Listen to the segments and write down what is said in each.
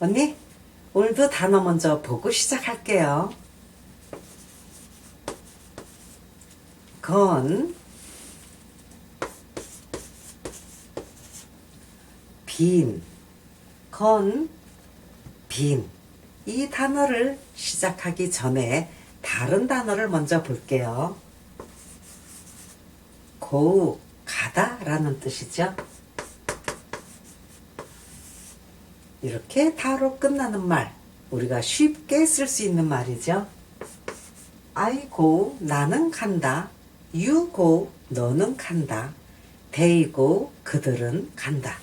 언니, 오늘도 단어 먼저 보고 시작할게요. 건, 빈, 건, 빈. 이 단어를 시작하기 전에 다른 단어를 먼저 볼게요. go, 가다 라는 뜻이죠. 이렇게 다로 끝나는 말, 우리가 쉽게 쓸 수 있는 말이죠. I go, 나는 간다. You go, 너는 간다. They go, 그들은 간다.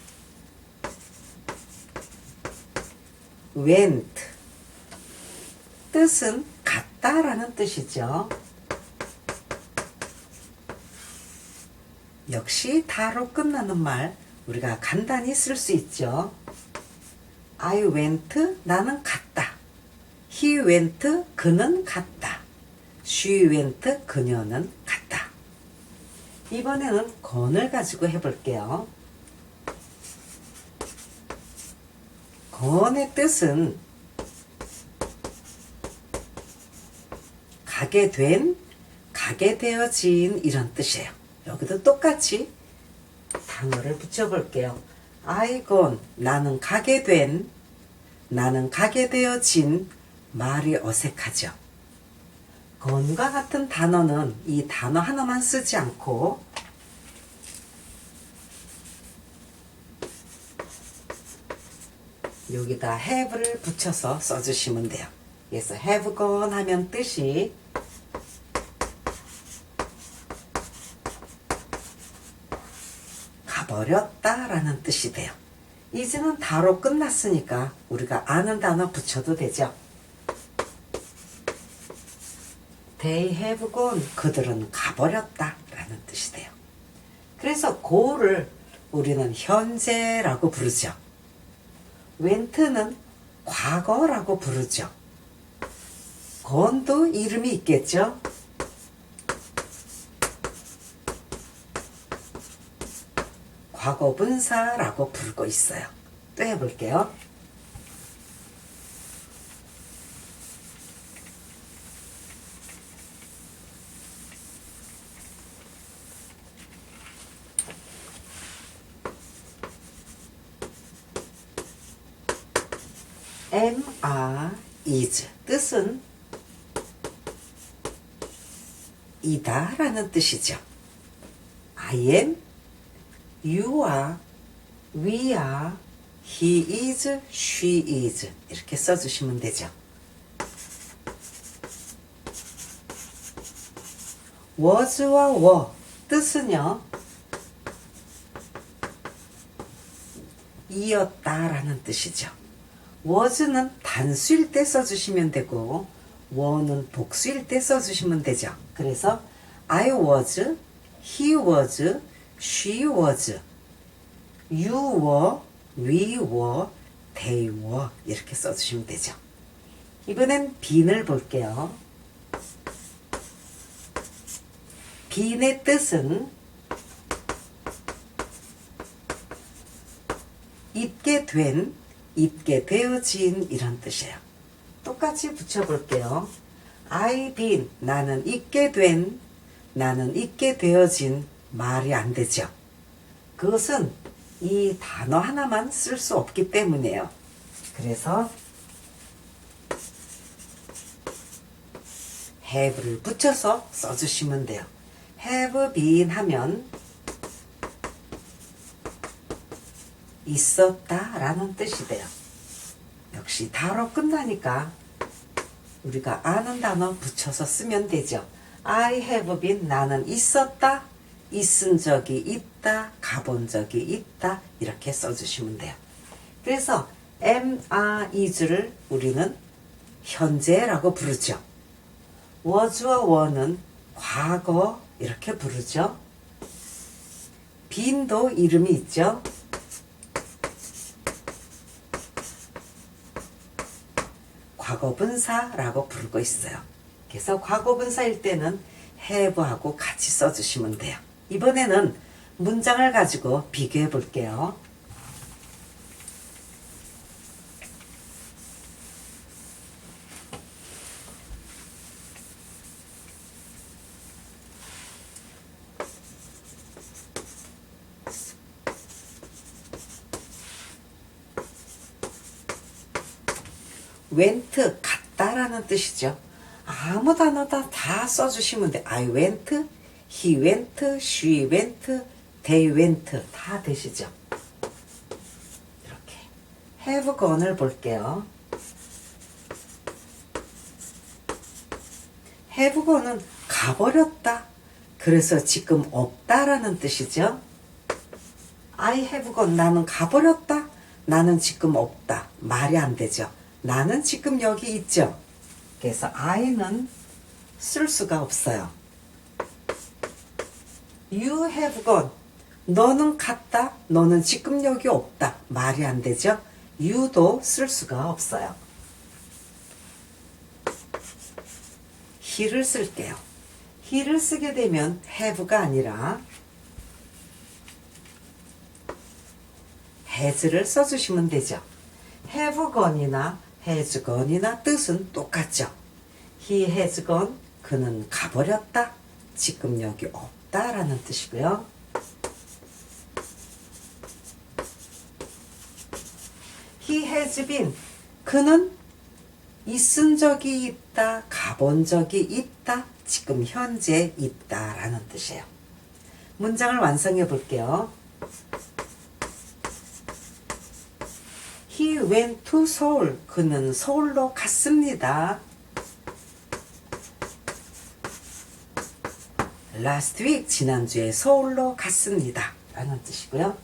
went, 뜻은 갔다라는 뜻이죠. 역시 다로 끝나는 말, 우리가 간단히 쓸 수 있죠. I went, 나는 갔다. He went, 그는 갔다. She went, 그녀는 갔다. 이번에는 건을 가지고 해볼게요. 건의 뜻은 가게 된, 가게 되어진 이런 뜻이에요. 여기도 똑같이 단어를 붙여볼게요. I gone, 나는 가게 된, 나는 가게 되어진 말이 어색하죠. 건과 같은 단어는 이 단어 하나만 쓰지 않고 여기다 have를 붙여서 써주시면 돼요. 그래서 have gone 하면 뜻이 가버렸다 라는 뜻이 돼요. 이제는 다로 끝났으니까 우리가 아는 단어 붙여도 되죠. They have gone. 그들은 가버렸다 라는 뜻이 돼요. 그래서 go를 우리는 현재라고 부르죠. went는 과거라고 부르죠. gone도 이름이 있겠죠. 과거 분사라고 부르고 있어요. 또 해볼게요. 뜻은 이다 라는 뜻이죠. I am, you are, we are, he is, she is 이렇게 써주시면 되죠. was와 were 뜻은요. 이었다라는 뜻이죠. was는 단수일 때 써주시면 되고 were는 복수일 때 써주시면 되죠. 그래서 I was, he was, she was, you were, we were, they were 이렇게 써주시면 되죠. 이번엔 빈을 볼게요. 빈의 뜻은 입게 된, 입게 되어진 이런 뜻이에요. 똑같이 붙여볼게요. I been, 나는 입게 된, 나는 입게 되어진 말이 안 되죠. 그것은 이 단어 하나만 쓸 수 없기 때문이에요. 그래서 have를 붙여서 써주시면 돼요. have been 하면 있었다 라는 뜻이 돼요. 역시 다로 끝나니까 우리가 아는 단어 붙여서 쓰면 되죠. I have been 나는 있었다, 있은 적이 있다, 가본 적이 있다 이렇게 써주시면 돼요. 그래서 am, are, is를 우리는 현재라고 부르죠. was와 were는 과거 이렇게 부르죠. 빈도 이름이 있죠. 과거분사라고 부르고 있어요. 그래서 과거분사일 때는 have하고 같이 써주시면 돼요. 이번에는 문장을 가지고 비교해 볼게요. 웬트 갔다라는 뜻이죠. 아무 단어다 다 써주시면 돼. I went he went, she went, they went 다 되시죠. 이렇게 have gone을 볼게요. have gone은 가버렸다. 그래서 지금 없다라는 뜻이죠. I have gone 나는 가버렸다. 나는 지금 없다. 말이 안 되죠. 나는 지금 여기 있죠. 그래서 I는 쓸 수가 없어요. You have gone. 너는 갔다. 너는 지금 여기 없다. 말이 안 되죠. You도 쓸 수가 없어요. he를 쓸게요. he를 쓰게 되면 have가 아니라 has를 써주시면 되죠. have gone이나 has gone이나 뜻은 똑같죠. he has gone 그는 가버렸다. 지금 여기 없다 라는 뜻이고요. he has been 그는 있은 적이 있다, 가본 적이 있다, 지금 현재 있다라는 뜻이에요. 문장을 완성해 볼게요. He went to Seoul. 그는 서울로 갔습니다. Last week 지난주에 서울로 갔습니다. 라는 뜻이고요.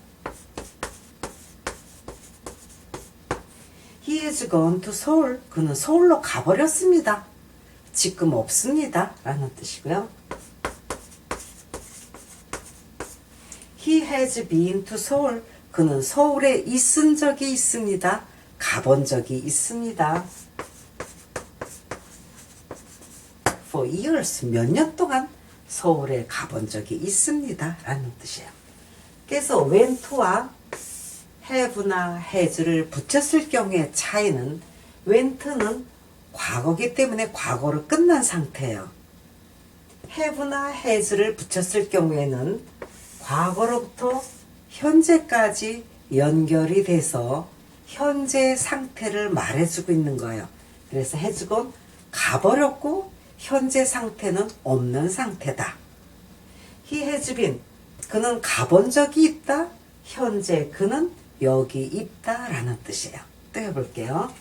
He has gone to Seoul. 그는 서울로 가버렸습니다. 지금 없습니다. 라는 뜻이고요. He has been to Seoul. 그는 서울에 있은 적이 있습니다. 가본 적이 있습니다. For years, 몇 년 동안 서울에 가본 적이 있습니다. 라는 뜻이에요. 그래서 went와 have나 has를 붙였을 경우의 차이는 went는 과거기 때문에 과거로 끝난 상태예요. have나 has를 붙였을 경우에는 과거로부터 현재까지 연결이 돼서 현재 상태를 말해주고 있는 거예요. 그래서 해주곤 가버렸고 현재 상태는 없는 상태다. Been 그는 가본 적이 있다. 현재 그는 여기 있다라는 뜻이에요. 또 해볼게요.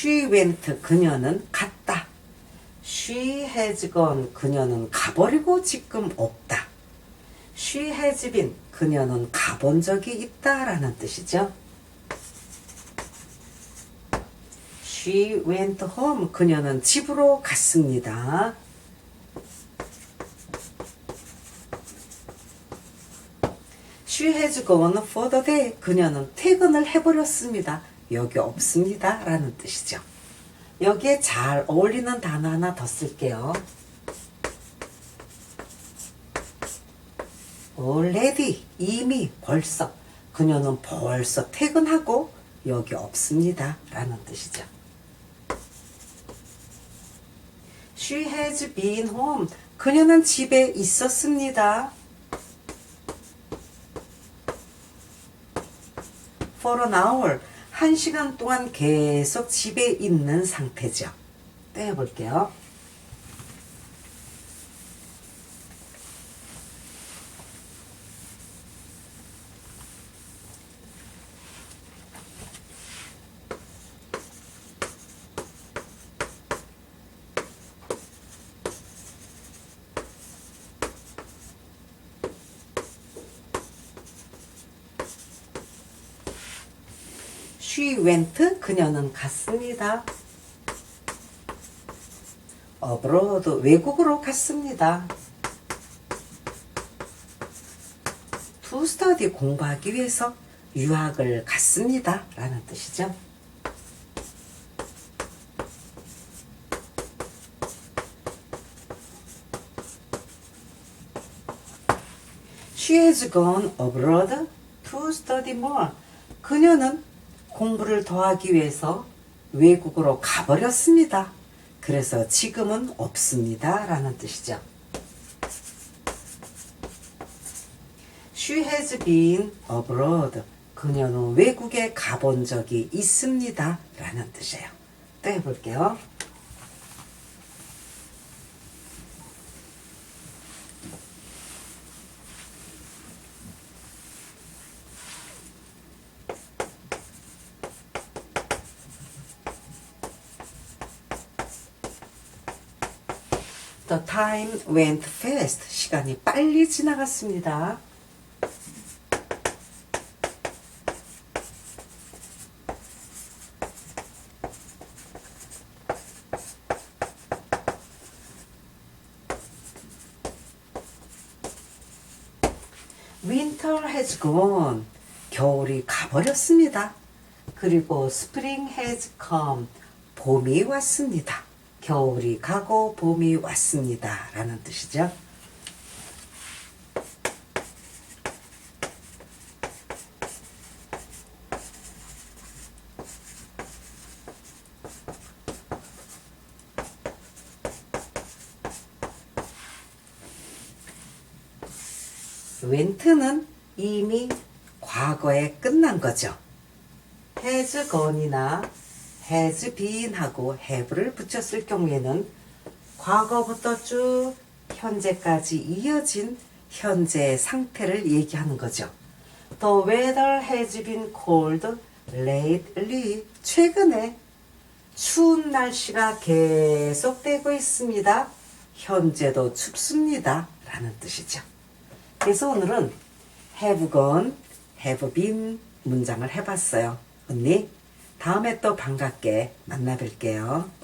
She went 그녀는 갔다. She has gone 그녀는 가버리고 지금 없다. She has been 그녀는 가본 적이 있다라는 뜻이죠. She went home 그녀는 집으로 갔습니다. She has gone for the day. 그녀는 퇴근을 해버렸습니다. 여기 없습니다. 라는 뜻이죠. 여기에 잘 어울리는 단어 하나 더 쓸게요. already, 이미, 벌써. 그녀는 벌써 퇴근하고 여기 없습니다. 라는 뜻이죠. She has been home. 그녀는 집에 있었습니다. for an hour. 한 시간 동안 계속 집에 있는 상태죠. 또 해볼게요. She went. 그녀는 갔습니다. abroad. 외국으로 갔습니다. to study. 공부하기 위해서 유학을 갔습니다. 라는 뜻이죠. 그녀는 공부를 더하기 위해서 외국으로 가버렸습니다. 그래서 지금은 없습니다. 라는 뜻이죠. She has been abroad. 그녀는 외국에 가본 적이 있습니다. 라는 뜻이에요. 또 해볼게요. The time went fast. 시간이 빨리 지나갔습니다. Winter has gone. 겨울이 가버렸습니다. 그리고 Spring has come. 봄이 왔습니다. 겨울이 가고 봄이 왔습니다. 라는 뜻이죠. went는 이미 과거에 끝난 거죠. gone이나 has been하고 have를 붙였을 경우에는 과거부터 쭉 현재까지 이어진 현재의 상태를 얘기하는 거죠. The weather has been cold lately. 최근에 추운 날씨가 계속되고 있습니다. 현재도 춥습니다. 라는 뜻이죠. 그래서 오늘은 have gone, have been 문장을 해봤어요. 언니, 다음에 또 반갑게 만나 뵐게요.